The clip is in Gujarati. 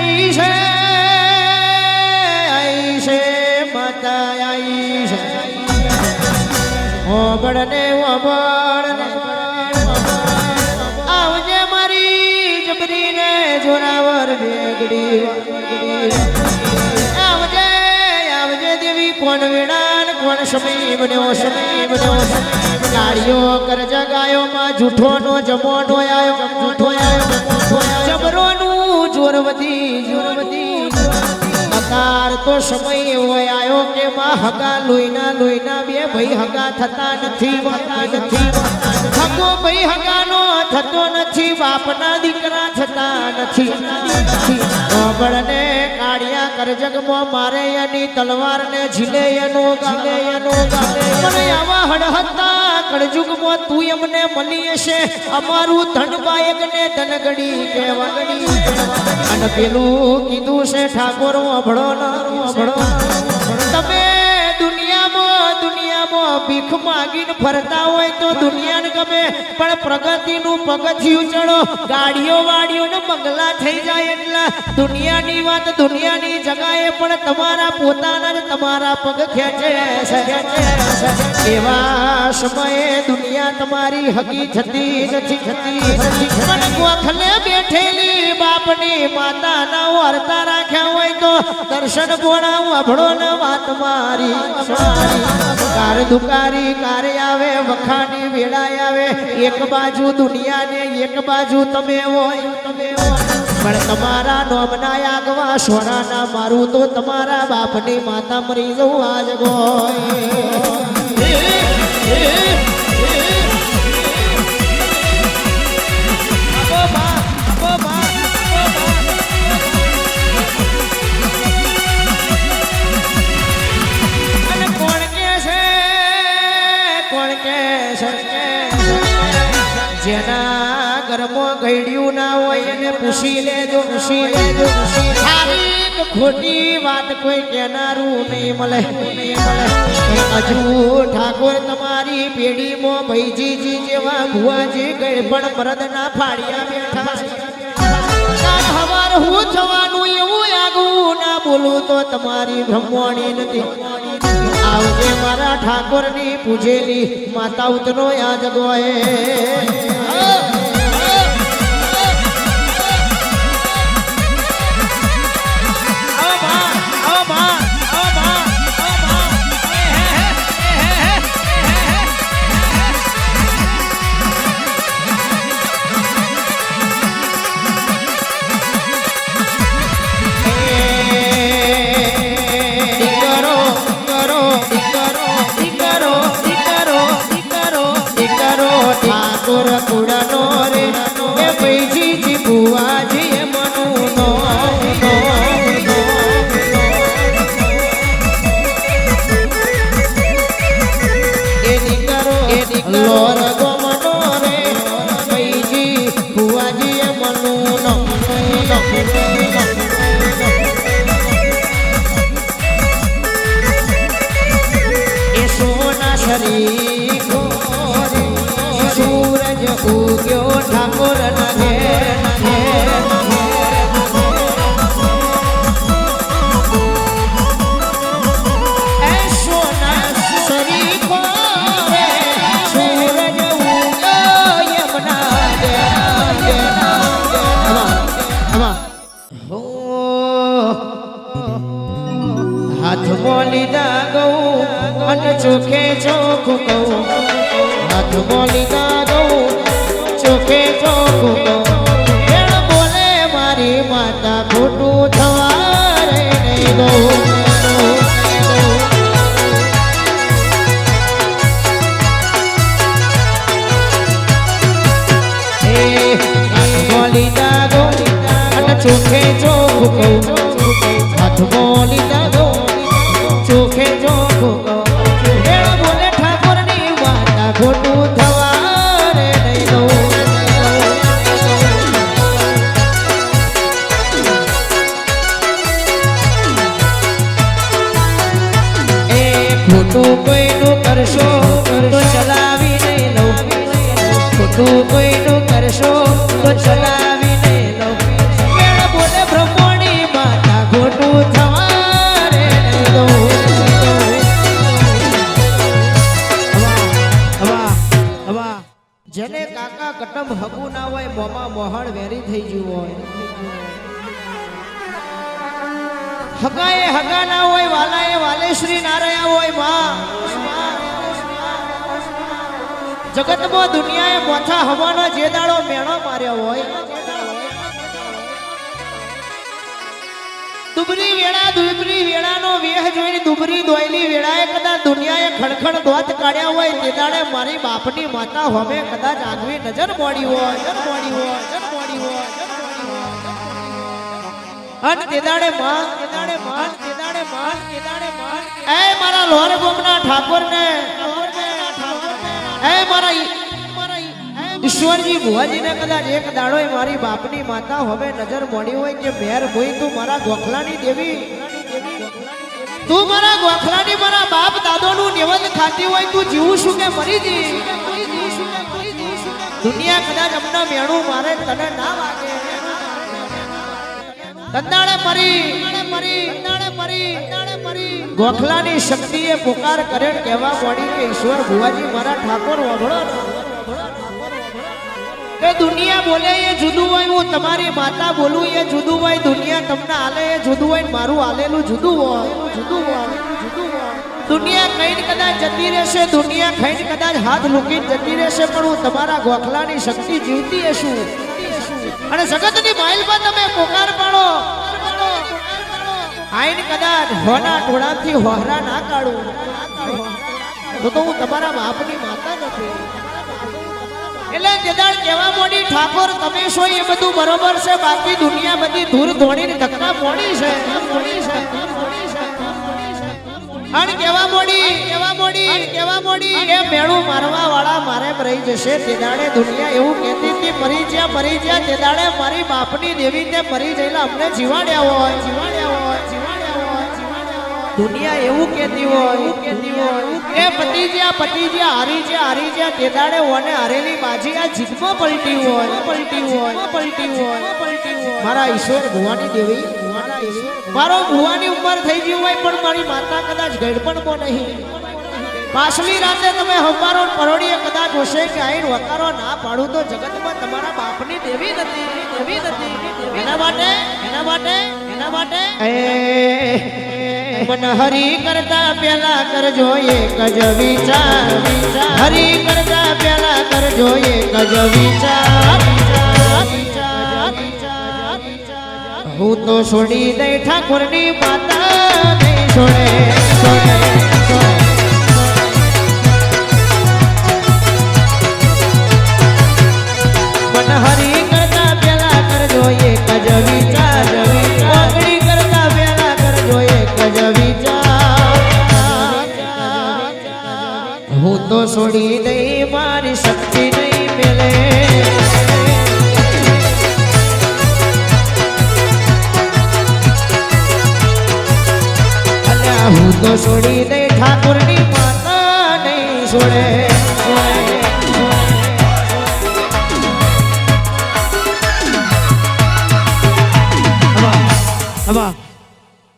આઈ છે આઈ છે માતા આઈ છે ઓબળને ઓબળને આવજે મારી જબરીને જોરાવર બેગડી આવજે આવજે દેવી કોણ વેડાન કોણ સમય બન્યો સમય બન્યો ગાડીઓ કર જગાયો માં જૂઠો નો જમો નો આયો જૂઠો આયો જબરો નું જોર વધી જોર વધી હકાર તો સમય એવો આયો કે માં હગા લોહીના લોહીના બે ભાઈ હગા થતા નથી નથી. હગો ભાઈ હગાનો થતો નથી, બાપના દીકરા થતા નથી. ઓબળને કાળિયા કરજગમાં મારે એની તલવાર ને ઝીલે એનો ગાલે એનો ગાલે મને આવા હડહત્તા કળજુગમાં તું એમને મળી હશે. અમારું ધન બાયક ને ધનગડી કેવગડી અને પેલું કીધું છે, ઠાકોર અભળો ના અભળો ભીખ માગીને ફરતા હોય તો દુનિયાને ગમે, પણ પ્રગતિનું પગથિયું ચડો. ગાડીઓ વાડીઓ ને બંગલા થઈ જાય એટલે દુનિયાની વાત દુનિયાની જગાએ, પણ તમારા પોતાના જ તમારા પગ ખેંચે. એવા સમયે દુનિયા તમારી હકી થતી નથી થતી પણ ગોખલે બેઠેલી બાપની માતાના વાર્તા રાખ્યા હોય તો દર્શન ગોળા અભળો ને વાત મારી. કાર દુકારી કારે આવે વખાણી વેળાય આવે, એક બાજુ દુનિયાને, એક બાજુ તમે હોય તમે હોય. પણ તમારા નોમના આગવા સોનાના મારું તો તમારા બાપની માતા મરી જવું આજ અને જેના ઘરમાં ગઈડ્યું ના હોય એને પૂછી લેજો પૂછી લેજો ખોટી વાત કોઈ કેનારું નહીં મળે. નહીં મળે હજુ ઠાકોર તમારી પેઢીમાં ભૈજીજી જેવા ભુવાજી ગઈ પણ મરદના ફાળિયા બેઠા. હું થવાનું એવું ના બોલું તો તમારી બ્રહ્મણી નથી. આવજે મારા ઠાકોરની પૂજેલી માતા ઉતરો યાદ જગોએ શરીર સૂરજ ઉગ્યો ઠાકોર નગે અને ચોખે ચોખું કહું. હાથ બોલી ના દઉં ચોખે ચોખું કહું. ભેળ બોલે મારી માતા, ખોટું થવા નહીં અને ચોખે ચોખ્ખું કહું. હાથ બોલી ગૌ કાકા કટમ હગું ના હોય મોમાં મોહણ વેરી થઈ ગયું હોય. હગાએ હગા ના હોય વાલાએ વાલે શ્રી નારાયણ હોયમાં. જગતમાં દુનિયાએ મોથા હવાનો જે દાડો મેળો માર્યો હોય. દુબરી વેળા, દુબરી વેળાનો વેહ જોઈને દુબરી દોયલી વેળાએ કદાચ દુનિયાએ ખડખડ દોત કાઢ્યા હોય તે દાડે મારી બાપની માતા હોમે કદાચ આગવી નજર મોડી હોય. નજર મોડી હોય નજર મોડી હોય અને તે દાડે માં, તે દાડે માં. મારા લોર ગોમના ઠાકોરને. મારા ઈશ્વરજી, ભુવાજીને કદાચ એક દાડો મારી બાપની માતા હવે નજર મળી હોય કે મેર ભોઈ તું મારા ગોખલાની દેવી. તું મારા ગોખલાની, મારા બાપ દાદોનું નિવેદ ખાતી હોય, તું જીવું શું કે મરી જી દુનિયા કદાચ અમને મેણું મારે, તને ના વાગે. દંદાળે મરી મરી દંદાળે મરી દંદાળે મરી. ગોખલાની શક્તિએ પુકાર કરે કહેવા પડી કે ઈશ્વર ભુવાજી મારા ઠાકોર વગડો એ દુનિયા બોલે એ જુદું હોય, હું તમારી માતા બોલું, એ જુદું હોય, દુનિયા તમને આલે, એ જુદું હોય મારું આલેલું જુદું હોય. જુદું હોય જુદું હોય દુનિયા ખાઈને કદાચ જતી રહેશે, દુનિયા ખાઈને કદાચ હાથ લૂકીને જતી રહેશે, પણ હું તમારા ગોખલાની શક્તિ જીવતી હશું. અને જગતની માઇલમાં તમે પોકાર પાડો. આઈને કદાચ હોના ટોળાથી હોહરા ના કાઢું. તો તો હું તમારા બાપની માતા નથી. એટલે જદાળ કેવા મોડી ઠાકોર, તમે છો એ બધું બરોબર છે? બાકી દુનિયા બધી ધૂર ધોણીને ધક્કા મોડી છે. મોડી છે અને કેવા મોડી? કેવા મોડી કેવા મોડી? એ મેળું મારવા વાળા મારે રહી જશે. તે દાડે દુનિયા એવું કહેતી હતી, મરી જ્યાં મરી જ્યાં. તે દાડે મારી બાપની દેવી તે મરી જઈને અમને જીવાડ્યા હોય જીવાડ્યા હોય. દુનિયા એવું કહેતી હોય કહેતી હોય. એ પતિ જ્યાં પતિ જ્યાં હારી જ્યાં હારી જ્યાં તે દાડે ઓને હારેલી બાજી આ જીતમાં પલટી હોય પલટી હોય પલટી હોય પલટી હોય. મારા ઈશ્વર ભુવાની દેવી, મારો ભુવાની ઉંમર થઈ ગઈ હોય પણ મારી માતા કદાચ ગડપણમાં નહીં. પાછલી રાતે તમે હવારો પરોડીએ કદાચ હશે કે આઈન વકારો ના પાડું તો જગતમાં તમારા બાપની દેવી નથી દેવી નથી. એના માટે એના માટે એના માટે. મન હરી કરતા પેલા કરજો એક જ વિચાર. હરી કરતા પેલા કરજો એક જ વિચાર. હું તો છોડી દઈ ઠાકોરની માતા નહીં છોડે છોડે. છોડી દઈ મારી શક્તિ નહીં મેલે. હું તો છોડી દઈ ઠાકોરની માતા નહીં છોડે